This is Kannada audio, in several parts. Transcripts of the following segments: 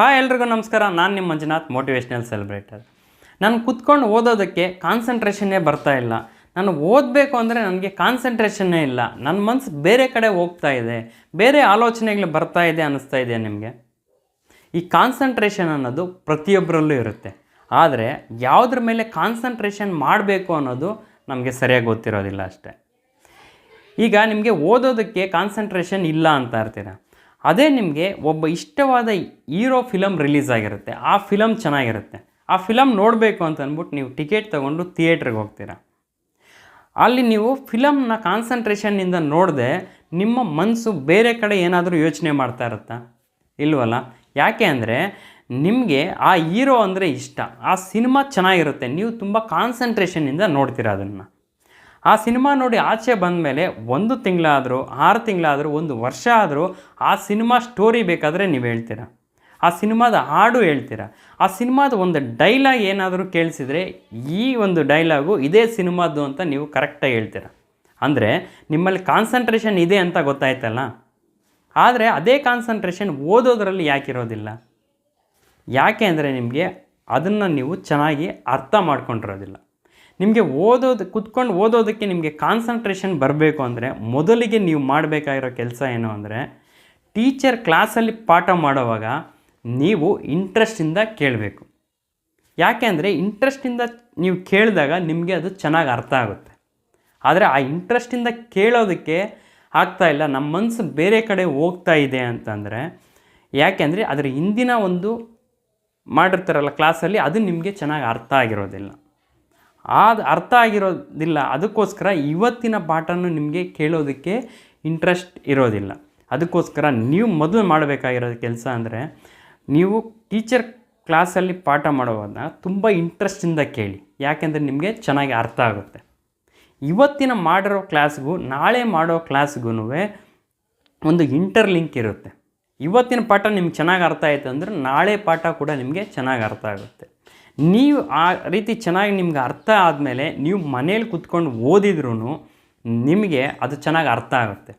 ಹಾಯ್ ಎಲ್ರಿಗೂ ನಮಸ್ಕಾರ. ನಾನು ನಿಮ್ಮ ಮಂಜುನಾಥ್ ಮೋಟಿವೇಶ್ನಲ್ ಸೆಲೆಬ್ರೇಟರ್ ನಾನು ಕುತ್ಕೊಂಡು ಓದೋದಕ್ಕೆ ಕಾನ್ಸಂಟ್ರೇಷನ್ನೇ ಬರ್ತಾ ಇಲ್ಲ. ನಾನು ಓದಬೇಕು ಅಂದರೆ ನನಗೆ ಕಾನ್ಸಂಟ್ರೇಷನ್ನೇ ಇಲ್ಲ. ನನ್ನ ಮನಸ್ಸು ಬೇರೆ ಕಡೆ ಹೋಗ್ತಾ ಇದೆ. ಬೇರೆ ಆಲೋಚನೆಗಳು ಬರ್ತಾ ಇದೆ ಅನ್ನಿಸ್ತಾ ಇದೆ ನಿಮಗೆ? ಈ ಕಾನ್ಸಂಟ್ರೇಷನ್ ಅನ್ನೋದು ಪ್ರತಿಯೊಬ್ಬರಲ್ಲೂ ಇರುತ್ತೆ. ಆದರೆ ಯಾವುದ್ರ ಮೇಲೆ ಕಾನ್ಸಂಟ್ರೇಷನ್ ಮಾಡಬೇಕು ಅನ್ನೋದು ನಮಗೆ ಸರಿಯಾಗಿ ಗೊತ್ತಿರೋದಿಲ್ಲ ಅಷ್ಟೇ. ಈಗ ನಿಮಗೆ ಓದೋದಕ್ಕೆ ಕಾನ್ಸಂಟ್ರೇಷನ್ ಇಲ್ಲ ಅಂತ ಇರ್ತೀರ ಅದೇ ನಿಮಗೆ ಒಬ್ಬ ಇಷ್ಟವಾದ ಹೀರೋ ಫಿಲಮ್ ರಿಲೀಸ್ ಆಗಿರುತ್ತೆ. ಆ ಫಿಲಮ್ ಚೆನ್ನಾಗಿರುತ್ತೆ. ಆ ಫಿಲಮ್ ನೋಡಬೇಕು ಅಂತ ಅಂದ್ಬಿಟ್ಟು ನೀವು ಟಿಕೆಟ್ ತೊಗೊಂಡು ಥಿಯೇಟ್ರಿಗೆ ಹೋಗ್ತೀರಾ. ಅಲ್ಲಿ ನೀವು ಫಿಲಮ್ನ ಕಾನ್ಸಂಟ್ರೇಷನ್ನಿಂದ ನೋಡದೆ ನಿಮ್ಮ ಮನಸ್ಸು ಬೇರೆ ಕಡೆ ಏನಾದರೂ ಯೋಚನೆ ಮಾಡ್ತಾ ಇರುತ್ತಾ? ಇಲ್ವಲ್ಲ? ಯಾಕೆ ಅಂದರೆ ನಿಮಗೆ ಆ ಹೀರೋ ಅಂದರೆ ಇಷ್ಟ. ಆ ಸಿನಿಮಾ ಚೆನ್ನಾಗಿರುತ್ತೆ. ನೀವು ತುಂಬ ಕಾನ್ಸಂಟ್ರೇಷನ್ನಿಂದ ನೋಡ್ತೀರಾ ಅದನ್ನು. ಆ ಸಿನಿಮಾ ನೋಡಿ ಆಚೆ ಬಂದಮೇಲೆ ಒಂದು ತಿಂಗಳಾದರೂ, ಆರು ತಿಂಗಳಾದರೂ, ಒಂದು ವರ್ಷ ಆದರೂ ಆ ಸಿನಿಮಾ ಸ್ಟೋರಿ ಬೇಕಾದರೆ ನೀವು ಹೇಳ್ತೀರಾ? ಆ ಸಿನಿಮಾದ ಹಾಡು ಹೇಳ್ತೀರಾ? ಆ ಸಿನಿಮಾದ ಒಂದು ಡೈಲಾಗ್ ಏನಾದರೂ ಕೇಳಿಸಿದರೆ ಈ ಒಂದು ಡೈಲಾಗು ಇದೇ ಸಿನಿಮಾದ್ದು ಅಂತ ನೀವು ಕರೆಕ್ಟಾಗಿ ಹೇಳ್ತೀರಾ? ಅಂದರೆ ನಿಮ್ಮಲ್ಲಿ ಕಾನ್ಸಂಟ್ರೇಷನ್ ಇದೆ ಅಂತ ಗೊತ್ತಾಯ್ತಲ್ಲ? ಆದರೆ ಅದೇ ಕಾನ್ಸಂಟ್ರೇಷನ್ ಓದೋದರಲ್ಲಿ ಯಾಕಿರೋದಿಲ್ಲ? ಯಾಕೆ ಅಂದರೆ ನಿಮಗೆ ಅದನ್ನು ನೀವು ಚೆನ್ನಾಗಿ ಅರ್ಥ ಮಾಡ್ಕೊಂಡಿರೋದಿಲ್ಲ. ನಿಮಗೆ ಓದೋದು, ಕುತ್ಕೊಂಡು ಓದೋದಕ್ಕೆ ನಿಮಗೆ ಕಾನ್ಸಂಟ್ರೇಷನ್ ಬರಬೇಕು ಅಂದರೆ ಮೊದಲಿಗೆ ನೀವು ಮಾಡಬೇಕಾಗಿರೋ ಕೆಲಸ ಏನು ಅಂದರೆ ಟೀಚರ್ ಕ್ಲಾಸಲ್ಲಿ ಪಾಠ ಮಾಡುವಾಗ ನೀವು ಇಂಟ್ರೆಸ್ಟಿಂದ ಕೇಳಬೇಕು. ಯಾಕೆ ಅಂದರೆ ಇಂಟ್ರೆಸ್ಟಿಂದ ನೀವು ಕೇಳಿದಾಗ ನಿಮಗೆ ಅದು ಚೆನ್ನಾಗಿ ಅರ್ಥ ಆಗುತ್ತೆ. ಆದರೆ ಆ ಇಂಟ್ರೆಸ್ಟಿಂದ ಕೇಳೋದಕ್ಕೆ ಆಗ್ತಾ ಇಲ್ಲ ನಮ್ಮ ಮನಸ್ಸು ಬೇರೆ ಕಡೆ ಹೋಗ್ತಾ ಇದೆ ಅಂತಂದರೆ ಯಾಕೆಂದರೆ ಅದರ ಹಿಂದಿನ ಒಂದು ಮಾಡಿರ್ತಾರಲ್ಲ ಕ್ಲಾಸಲ್ಲಿ ಅದು ನಿಮಗೆ ಚೆನ್ನಾಗಿ ಅರ್ಥ ಆಗಿರೋದಿಲ್ಲ. ಅದು ಅರ್ಥ ಆಗಿರೋದಿಲ್ಲ. ಅದಕ್ಕೋಸ್ಕರ ಇವತ್ತಿನ ಪಾಠನೂ ನಿಮಗೆ ಕೇಳೋದಕ್ಕೆ ಇಂಟ್ರೆಸ್ಟ್ ಇರೋದಿಲ್ಲ. ಅದಕ್ಕೋಸ್ಕರ ನೀವು ಮೊದಲು ಮಾಡಬೇಕಾಗಿರೋ ಕೆಲಸ ಅಂದರೆ ನೀವು ಟೀಚರ್ ಕ್ಲಾಸಲ್ಲಿ ಪಾಠ ಮಾಡುವಾಗ ತುಂಬ ಇಂಟ್ರೆಸ್ಟಿಂದ ಕೇಳಿ. ಯಾಕೆಂದರೆ ನಿಮಗೆ ಚೆನ್ನಾಗಿ ಅರ್ಥ ಆಗುತ್ತೆ. ಇವತ್ತಿನ ಮಾಡಿರೋ ಕ್ಲಾಸ್ಗೂ ನಾಳೆ ಮಾಡೋ ಕ್ಲಾಸ್ಗೂ ಒಂದು ಇಂಟರ್ಲಿಂಕ್ ಇರುತ್ತೆ. ಇವತ್ತಿನ ಪಾಠ ನಿಮ್ಗೆ ಚೆನ್ನಾಗಿ ಅರ್ಥ ಆಯಿತು ಅಂದರೆ ನಾಳೆ ಪಾಠ ಕೂಡ ನಿಮಗೆ ಚೆನ್ನಾಗಿ ಅರ್ಥ ಆಗುತ್ತೆ. ನೀವು ಆ ರೀತಿ ಚೆನ್ನಾಗಿ ನಿಮ್ಗೆ ಅರ್ಥ ಆದಮೇಲೆ ನೀವು ಮನೇಲಿ ಕುತ್ಕೊಂಡು ಓದಿದ್ರೂ ನಿಮಗೆ ಅದು ಚೆನ್ನಾಗಿ ಅರ್ಥ ಆಗುತ್ತೆ.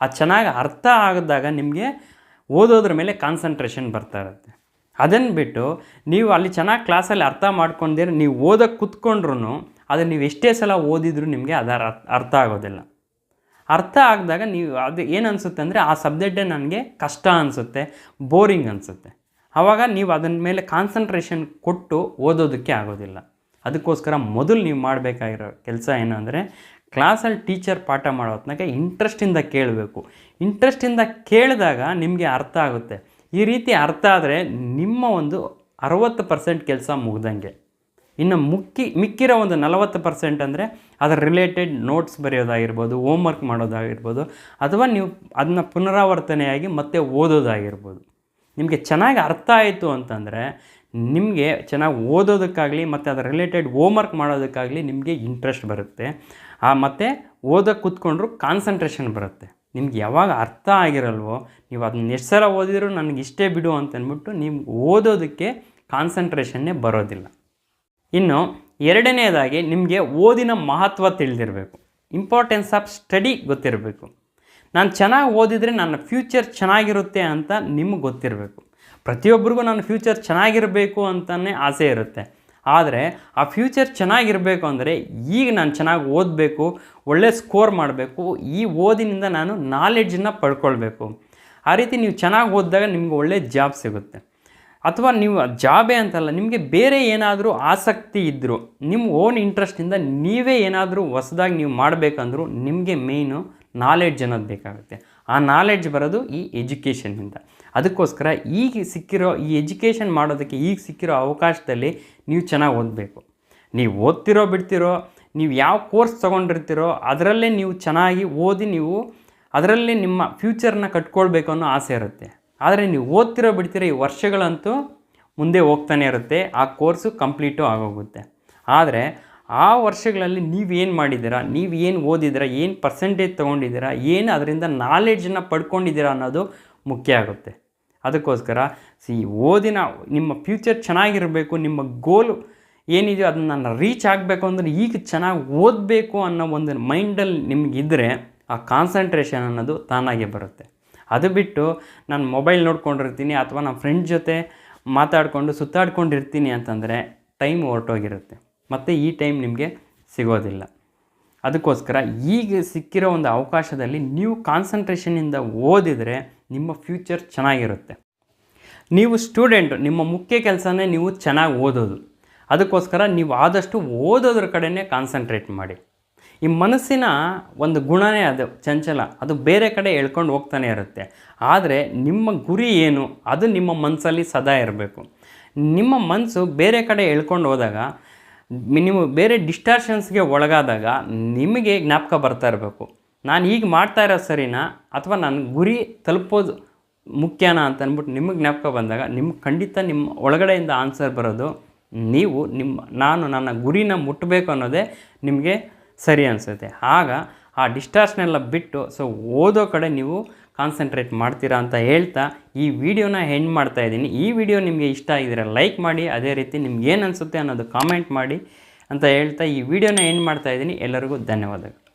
ಅದು ಚೆನ್ನಾಗಿ ಅರ್ಥ ಆಗಿದಾಗ ನಿಮಗೆ ಓದೋದ್ರ ಮೇಲೆ ಕಾನ್ಸಂಟ್ರೇಷನ್ ಬರ್ತಾ ಇರುತ್ತೆ. ಅದನ್ನು ಬಿಟ್ಟು ನೀವು ಅಲ್ಲಿ ಚೆನ್ನಾಗಿ ಕ್ಲಾಸಲ್ಲಿ ಅರ್ಥ ಮಾಡ್ಕೊಂಡಿರ ನೀವು ಓದೋಕ್ಕೆ ಕೂತ್ಕೊಂಡ್ರೂ ಅದು ನೀವು ಎಷ್ಟೇ ಸಲ ಓದಿದ್ರೂ ನಿಮಗೆ ಅದರ ಅರ್ಥ- ಅರ್ಥ ಆಗೋದಿಲ್ಲ. ಅರ್ಥ ಆಗಿದಾಗ ನೀವು ಅದು ಏನು ಅನಿಸುತ್ತೆ ಅಂದರೆ ಆ ಸಬ್ಜೆಕ್ಟೇ ನನಗೆ ಕಷ್ಟ ಅನಿಸುತ್ತೆ ಬೋರಿಂಗ್ ಅನಿಸುತ್ತೆ. ಆವಾಗ ನೀವು ಅದನ್ನ ಮೇಲೆ ಕಾನ್ಸಂಟ್ರೇಷನ್ ಕೊಟ್ಟು ಓದೋದಕ್ಕೆ ಆಗೋದಿಲ್ಲ. ಅದಕ್ಕೋಸ್ಕರ ಮೊದಲು ನೀವು ಮಾಡಬೇಕಾಗಿರೋ ಕೆಲಸ ಏನು ಅಂದರೆ ಕ್ಲಾಸಲ್ಲಿ ಟೀಚರ್ ಪಾಠ ಮಾಡೋ ಹೊತ್ನಾಗ ಇಂಟ್ರೆಸ್ಟಿಂದ ಕೇಳಬೇಕು. ಇಂಟ್ರೆಸ್ಟಿಂದ ಕೇಳಿದಾಗ ನಿಮಗೆ ಅರ್ಥ ಆಗುತ್ತೆ. ಈ ರೀತಿ ಅರ್ಥ ಆದರೆ ನಿಮ್ಮ ಒಂದು ಅರವತ್ತು ಪರ್ಸೆಂಟ್ ಕೆಲಸ ಮುಗ್ದಂಗೆ. ಇನ್ನು ಮುಕ್ಕಿ, ಮಿಕ್ಕಿರೋ ಒಂದು ನಲವತ್ತು ಪರ್ಸೆಂಟ್ ಅಂದರೆ ಅದರ ರಿಲೇಟೆಡ್ ನೋಟ್ಸ್ ಬರೆಯೋದಾಗಿರ್ಬೋದು ಹೋಮ್ವರ್ಕ್ ಮಾಡೋದಾಗಿರ್ಬೋದು, ಅಥವಾ ನೀವು ಅದನ್ನ ಪುನರಾವರ್ತನೆಯಾಗಿ ಮತ್ತೆ ಓದೋದಾಗಿರ್ಬೋದು. ನಿಮಗೆ ಚೆನ್ನಾಗಿ ಅರ್ಥ ಆಯಿತು ಅಂತಂದರೆ ನಿಮಗೆ ಚೆನ್ನಾಗಿ ಓದೋದಕ್ಕಾಗಲಿ ಮತ್ತು ಅದರ ರಿಲೇಟೆಡ್ ಹೋಮ್ವರ್ಕ್ ಮಾಡೋದಕ್ಕಾಗಲಿ ನಿಮಗೆ ಇಂಟ್ರೆಸ್ಟ್ ಬರುತ್ತೆ. ಆ ಮತ್ತು ಓದೋಕ್ಕೆ ಕೂತ್ಕೊಂಡ್ರು ಕಾನ್ಸಂಟ್ರೇಷನ್ ಬರುತ್ತೆ. ನಿಮ್ಗೆ ಯಾವಾಗ ಅರ್ಥ ಆಗಿರಲ್ವೋ, ನೀವು ಅದನ್ನ ಎಷ್ಟು ಸಲ ಓದಿದ್ರು ನನಗೆ ಇಷ್ಟೇ ಬಿಡು ಅಂತ ಅಂದ್ಬಿಟ್ಟು ನೀವು ಓದೋದಕ್ಕೆ ಕಾನ್ಸಂಟ್ರೇಷನ್ನೇ ಬರೋದಿಲ್ಲ. ಇನ್ನು ಎರಡನೇದಾಗಿ ನಿಮಗೆ ಓದಿನ ಮಹತ್ವ ತಿಳಿದಿರಬೇಕು. ಇಂಪಾರ್ಟೆನ್ಸ್ ಆಫ್ ಸ್ಟಡಿ ಗೊತ್ತಿರಬೇಕು. ನಾನು ಚೆನ್ನಾಗಿ ಓದಿದರೆ ನನ್ನ ಫ್ಯೂಚರ್ ಚೆನ್ನಾಗಿರುತ್ತೆ ಅಂತ ನಿಮಗೆ ಗೊತ್ತಿರಬೇಕು. ಪ್ರತಿಯೊಬ್ಬರಿಗೂ ನನ್ನ ಫ್ಯೂಚರ್ ಚೆನ್ನಾಗಿರಬೇಕು ಅಂತಲೇ ಆಸೆ ಇರುತ್ತೆ. ಆದರೆ ಆ ಫ್ಯೂಚರ್ ಚೆನ್ನಾಗಿರಬೇಕು ಅಂದರೆ ಈಗ ನಾನು ಚೆನ್ನಾಗಿ ಓದಬೇಕು, ಒಳ್ಳೆ ಸ್ಕೋರ್ ಮಾಡಬೇಕು, ಈ ಓದಿನಿಂದ ನಾನು ನಾಲೆಡ್ಜನ್ನು ಪಡ್ಕೊಳ್ಬೇಕು. ಆ ರೀತಿ ನೀವು ಚೆನ್ನಾಗಿ ಓದಿದಾಗ ನಿಮ್ಗೆ ಒಳ್ಳೆ ಜಾಬ್ ಸಿಗುತ್ತೆ. ಅಥವಾ ನೀವು ಜಾಬೇ ಅಂತಲ್ಲ, ನಿಮಗೆ ಬೇರೆ ಏನಾದರೂ ಆಸಕ್ತಿ ಇದ್ದರೂ, ನಿಮ್ಮ ಓನ್ ಇಂಟ್ರೆಸ್ಟಿಂದ ನೀವೇ ಏನಾದರೂ ಹೊಸದಾಗಿ ನೀವು ಮಾಡಬೇಕಂದ್ರೂ ನಿಮಗೆ ಮೇಯ್ನು ನಾಲೆಡ್ಜ್ ಅನ್ನೋದು ಬೇಕಾಗುತ್ತೆ. ಆ ನಾಲೆಡ್ಜ್ ಬರೋದು ಈ ಎಜುಕೇಷನ್ನಿಂದ ಅದಕ್ಕೋಸ್ಕರ ಈಗ ಸಿಕ್ಕಿರೋ, ಈ ಎಜುಕೇಷನ್ ಮಾಡೋದಕ್ಕೆ ಈಗ ಸಿಕ್ಕಿರೋ ಅವಕಾಶದಲ್ಲಿ ನೀವು ಚೆನ್ನಾಗಿ ಓದಬೇಕು. ನೀವು ಓದ್ತಿರೋ, ಬಿಡ್ತಿರೋ, ನೀವು ಯಾವ ಕೋರ್ಸ್ ತೊಗೊಂಡಿರ್ತೀರೋ, ಅದರಲ್ಲೇ ನೀವು ಚೆನ್ನಾಗಿ ಓದಿ ನೀವು, ಅದರಲ್ಲೇ ನಿಮ್ಮ ಫ್ಯೂಚರ್ನ ಕಟ್ಕೊಳ್ಬೇಕು ಅನ್ನೋ ಆಸೆ ಇರುತ್ತೆ. ಆದರೆ ನೀವು ಓದ್ತಿರೋ, ಬಿಡ್ತಿರೋ ಈ ವರ್ಷಗಳಂತೂ ಮುಂದೆ ಹೋಗ್ತಾನೆ ಇರುತ್ತೆ. ಆ ಕೋರ್ಸು ಕಂಪ್ಲೀಟು ಆಗೋಗುತ್ತೆ. ಆದರೆ ಆ ವರ್ಷಗಳಲ್ಲಿ ನೀವೇನು ಮಾಡಿದ್ದೀರಾ? ನೀವು ಏನು ಓದಿದ್ದೀರಾ? ಏನು ಪರ್ಸೆಂಟೇಜ್ ತೊಗೊಂಡಿದ್ದೀರಾ? ಏನು ಅದರಿಂದ ನಾಲೆಡ್ಜನ್ನು ಪಡ್ಕೊಂಡಿದ್ದೀರಾ ಅನ್ನೋದು ಮುಖ್ಯ ಆಗುತ್ತೆ. ಅದಕ್ಕೋಸ್ಕರ ಸಿ ಓದಿನ ನಿಮ್ಮ ಫ್ಯೂಚರ್ ಚೆನ್ನಾಗಿರಬೇಕು, ನಿಮ್ಮ ಗೋಲು ಏನಿದೆಯೋ ಅದನ್ನ ನಾನು ರೀಚ್ ಆಗಬೇಕು ಅಂದರೆ ಈಗ ಚೆನ್ನಾಗಿ ಓದಬೇಕು ಅನ್ನೋ ಒಂದು ಮೈಂಡಲ್ಲಿ ನಿಮಗಿದ್ದರೆ ಆ ಕಾನ್ಸಂಟ್ರೇಷನ್ ಅನ್ನೋದು ತಾನಾಗೆ ಬರುತ್ತೆ. ಅದು ಬಿಟ್ಟು ನಾನು ಮೊಬೈಲ್ ನೋಡ್ಕೊಂಡಿರ್ತೀನಿ ಅಥವಾ ನಮ್ಮ ಫ್ರೆಂಡ್ ಜೊತೆ ಮಾತಾಡಿಕೊಂಡು ಸುತ್ತಾಡ್ಕೊಂಡಿರ್ತೀನಿ ಅಂತಂದರೆ ಟೈಮ್ ಹೊರಟೋಗಿರುತ್ತೆ. ಮತ್ತು ಈ ಟೈಮ್ ನಿಮಗೆ ಸಿಗೋದಿಲ್ಲ. ಅದಕ್ಕೋಸ್ಕರ ಈಗ ಸಿಕ್ಕಿರೋ ಒಂದು ಅವಕಾಶದಲ್ಲಿ ನೀವು ಕಾನ್ಸಂಟ್ರೇಷನಿಂದ ಓದಿದರೆ ನಿಮ್ಮ ಫ್ಯೂಚರ್ ಚೆನ್ನಾಗಿರುತ್ತೆ. ನೀವು ಸ್ಟೂಡೆಂಟ್ ನಿಮ್ಮ ಮುಖ್ಯ ಕೆಲಸನೇ ನೀವು ಚೆನ್ನಾಗಿ ಓದೋದು. ಅದಕ್ಕೋಸ್ಕರ ನೀವು ಆದಷ್ಟು ಓದೋದ್ರ ಕಡೆನೇ ಕಾನ್ಸಂಟ್ರೇಟ್ ಮಾಡಿ. ಈ ಮನಸ್ಸಿನ ಒಂದು ಗುಣನೇ ಅದು, ಚಂಚಲ, ಅದು ಬೇರೆ ಕಡೆ ಎಳ್ಕೊಂಡು ಹೋಗ್ತಾನೆ ಇರುತ್ತೆ. ಆದರೆ ನಿಮ್ಮ ಗುರಿ ಏನು, ಅದು ನಿಮ್ಮ ಮನಸ್ಸಲ್ಲಿ ಸದಾ ಇರಬೇಕು. ನಿಮ್ಮ ಮನಸ್ಸು ಬೇರೆ ಕಡೆ ಎಳ್ಕೊಂಡು ಹೋದಾಗ ನೀವು ಬೇರೆ ಡಿಸ್ಟಾರ್ಷನ್ಸ್ಗೆ ಒಳಗಾದಾಗ ನಿಮಗೆ ಜ್ಞಾಪಕ ಬರ್ತಾ ಇರಬೇಕು. ನಾನು ಈಗ ಮಾಡ್ತಾ ಇರೋ ಸರಿನಾ? ಅಥವಾ ನನ್ನ ಗುರಿ ತಲುಪೋದು ಮುಖ್ಯನಾ ಅಂತ ಅಂದ್ಬಿಟ್ಟು ನಿಮಗೆ ಜ್ಞಾಪಕ ಬಂದಾಗ ನಿಮ್ಮ ಖಂಡಿತ ನಿಮ್ಮ ಒಳಗಡೆಯಿಂದ ಆನ್ಸರ್ ಬರೋದು ನೀವು ನಿಮ್ಮ ನಾನು ನನ್ನ ಗುರಿನ ಮುಟ್ಟಬೇಕು ಅನ್ನೋದೇ ನಿಮಗೆ ಸರಿ ಅನಿಸುತ್ತೆ. ಆಗ ಆ ಡಿಸ್ಟಾರ್ಷನೆಲ್ಲ ಬಿಟ್ಟು ಸೊ ಓದೋ ಕಡೆ ನೀವು ಕಾನ್ಸಂಟ್ರೇಟ್ ಮಾಡ್ತೀರಾ ಅಂತ ಹೇಳ್ತಾ ಈ ವಿಡಿಯೋನ ಹೆಂಡ್ ಮಾಡ್ತಾ ಇದ್ದೀನಿ. ಈ ವಿಡಿಯೋ ನಿಮಗೆ ಇಷ್ಟ ಆಗಿದ್ರೆ ಲೈಕ್ ಮಾಡಿ, ಅದೇ ರೀತಿ ನಿಮ್ಗೆ ಏನು ಅನಿಸುತ್ತೆ ಅನ್ನೋದು ಕಾಮೆಂಟ್ ಮಾಡಿ ಅಂತ ಹೇಳ್ತಾ ಈ ವಿಡಿಯೋನ ಎಂಡ್ ಮಾಡ್ತಾ ಇದ್ದೀನಿ. ಎಲ್ಲರಿಗೂ ಧನ್ಯವಾದಗಳು.